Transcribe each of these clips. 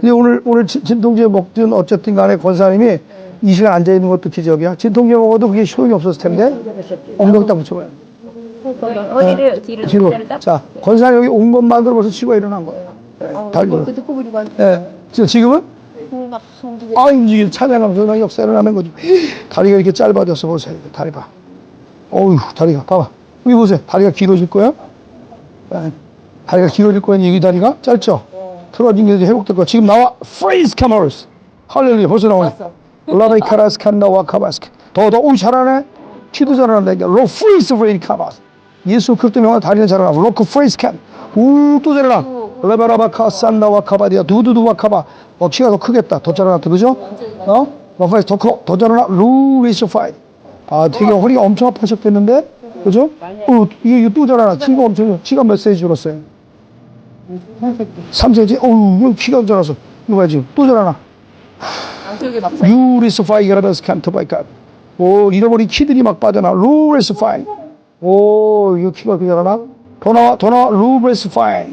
근데 오늘, 오늘 진- 진통제 먹든 어쨌든 간에 권사님이 이 시간 앉아있는 것도 기적이야. 진통제 먹어도 그게 소용이 없었을 텐데, 엉덩이 딱 붙여봐요. 어디를 뒤를 뒤로. 뒤를 딱. 자, 권사님 여기 온 것만으로 벌써 치고 일어난 거예요. 어, 달려. 그 듣고 보니까 예. 지금- 지금은? 막 숨기게. 아, 움직이 찬양하면서 막 역사 일어나는 거지. 다리가 이렇게 짧아져서 보세요. 다리 봐. 어휴, 다리가. 봐봐. 여기 보세요. 다리가 길어질 거야. 예. 다리가 길어질 거야. 여기 다리가 짧죠? 틀어진 게 회복될 거야. 지금 나와. 프레이즈 카머스. 할렐루야. 벌써 나오네. 라베 카라스 칸나와 카바스. 더, 더. 오, 잘하네. 키도 잘하네. 로 프레이즈 프레이 카바스. 예수 그리스도 명한 다리는 잘하나. 로크 프레이즈 칸. 우, 또 잘하나. 레바라바 카 산나와 카바디아. 두두두와 카바. 어, 키가 더 크겠다. 더 잘하나. 그죠? 어? 러파이스 더 커. 더 잘하나. 루리스 파이. 아, 되게 허리가 엄청 아파셨겠는데? 그죠? 어, 이게, 또 잘하나. 키가 엄청, 키가 몇 세지 줄었어요? 3cm? 어우, 키가 자라서. 이거 봐야지. 또 자라나. 저기 막 유리스 파이 가라베스 칸터 바이카. 오, 잃어버린 키들이 막 빠져나. 루레스 파이. 오, 이거 키가 그게 자라나? 더 나와, 더 나와. 루레스 파이.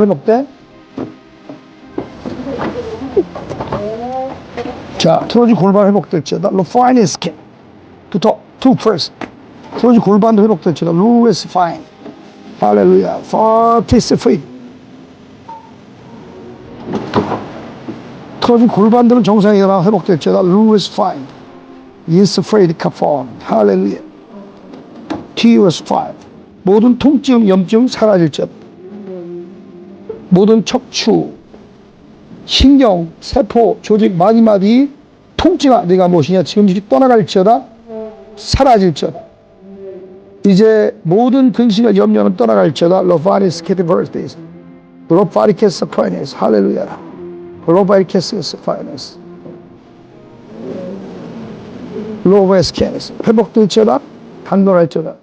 회복돼. 자, 틀어진 골반 회복될지어다. 루파이니 스킨. 부터 투 프레스. 틀어진 골반도 회복될지어다. 루에스 파인. 할렐루야. 파티스 프리. 틀어진 골반들은 정상이나 회복될지어다. 루에스 파인. 예스 프레이드 카폰. 할렐루야. 티웨스 파인. 모든 통증, 염증 사라질지어다. 모든 척추, 신경, 세포, 조직, 마디마디 통증아 내가 무엇이냐? 지금씩 떠나갈지어다 사라질지어다. 이제 모든 근심과 염려는 떠나갈지어다. 로파리스 케티버스데이스 로파리케스 파이네스 할렐루야. 로파리케스 파이네스 로베스케네스 회복될지어다? 강건할지어다?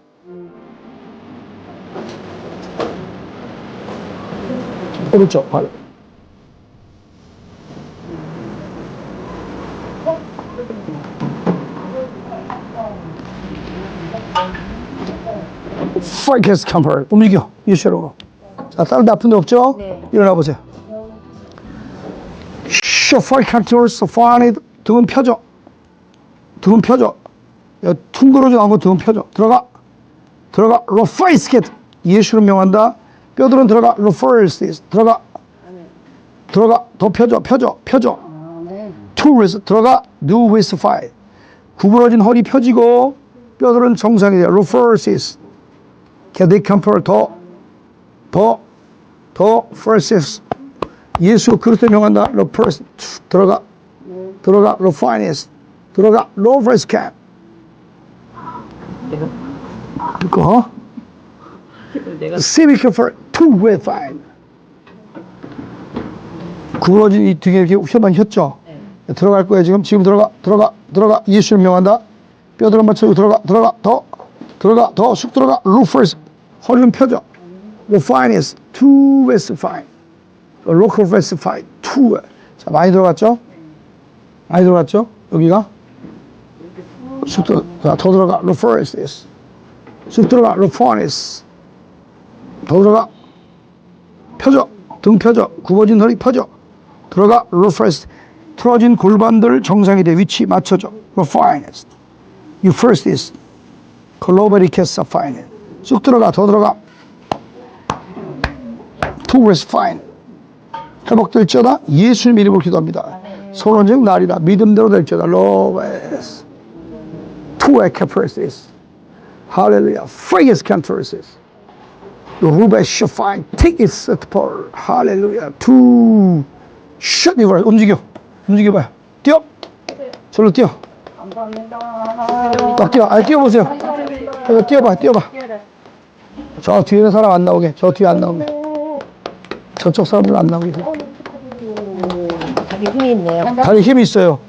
오른쪽 발 파이캐스 컴퍼 움직여 유시로. 자 다른 데 아픈 데 없죠? 네. 일어나 보세요. 쇼 파이캐스 파니 등은 펴져. 등은 펴져. 야, 나온 거 등은 펴져. 들어가. 들어가. 로파이스켓 예수를 명한다. 뼈들은 들어가. 로퍼스티스 들어가. 들어가. 더 펴져 펴져 펴져. 투리스 들어가. 뉴 웨스트 파이 구부러진 허리 펴지고 뼈들은 정상이 돼요 로퍼시스 게디 컴퍼 더더더 퍼시스 예수 그리스도 명한다 로퍼스 들어가 들어가 로 파이니스 들어가 로퍼스 캡 그거 내가 civic for two way fine. 구부러진 이 등에 이렇게 혀만 혔죠? 들어갈 거예요, 지금. 지금 들어가, 들어가, 들어가. 예수를 명한다. 뼈들은 맞춰 들어가, 들어가, 더, 들어가, 더, 쑥 들어가. 루퍼스. 허리는 펴져. Refines, two west fine. Local west fine, two. 자, 많이 들어갔죠? 많이 들어갔죠? 여기가? 쑥 들어, 자, 더 들어가. Refines. 쑥 들어가. Refines. 더 들어가 펴져 등 펴져 굽어진 허리 펴져 들어가 refresh 틀어진 골반들 정상이 돼 위치 맞춰줘 refinest you first is globally cast fine 쑥 들어가 더 들어가 rest fine 회복될지어다 예수님 이름으로 기도합니다 손원적 날이라 믿음대로 될지어다 a caprices hallelujah free as cantorises 루베 셔파인 set for 할렐루야 투 슛 이거 움직여 움직여 봐요 뛰어 절로 뛰어 딱 뛰어 아 뛰어보세요 이거 뛰어봐 뛰어봐. 저 뒤에는 사람 안 나오게. 저 뒤에 안 나오게. 저쪽 사람들 안 나오게. 자기 힘이 있네요. 다리 힘이 있어요.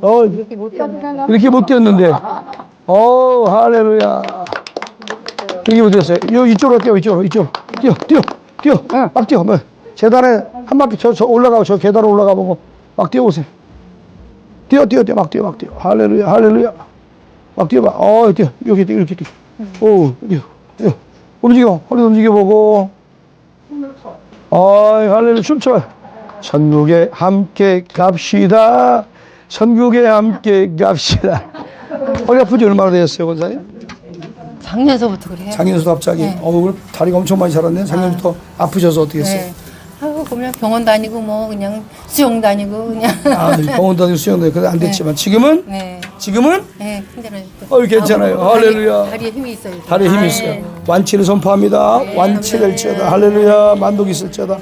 어 이렇게 못 뛰었나? 이렇게 못 뛰었는데. 어 할렐루야. 이렇게 못 뛰었어요. 요 이쪽으로 뛰어 이쪽으로 이쪽으로. 뛰어 뛰어 뛰어. 막 뛰어 뭐. 재단에 한 바퀴 저, 저 올라가고 저 계단 올라가 보고 막 뛰어보세요. 뛰어 뛰어 뛰어 막 뛰어 막 뛰어. 할렐루야 할렐루야 막 뛰어봐. 어 뛰어. 이렇게 뛰어 이렇게 뛰어. 오 뛰어. 뛰어. 움직여. 허리 움직여보고. 어이 할렐루야. 춤춰. 천국에 함께 갑시다. 천국에 함께 갑시다. 허리 아픈 지? 얼마나 되셨어요 권사님? 작년서부터 그래요. 작년부터 갑자기? 네. 어 오늘 다리가 엄청 많이 자랐네 작년부터 아 프셔서 어떻게 했어요? 네. 아이고 그냥 병원 다니고 뭐 그냥 수영 다니고 그냥. 아 병원 다니고 수영도 그래 안 됐지만 지금은 네. 지금은 네, 힘들어요. 어, 괜찮아요. 다리- 할렐루야. 다리에 힘이 있어요. 다리에 힘이 있어요 완치를 선포합니다 완치될지어다 할렐루야 만독이 있을지어다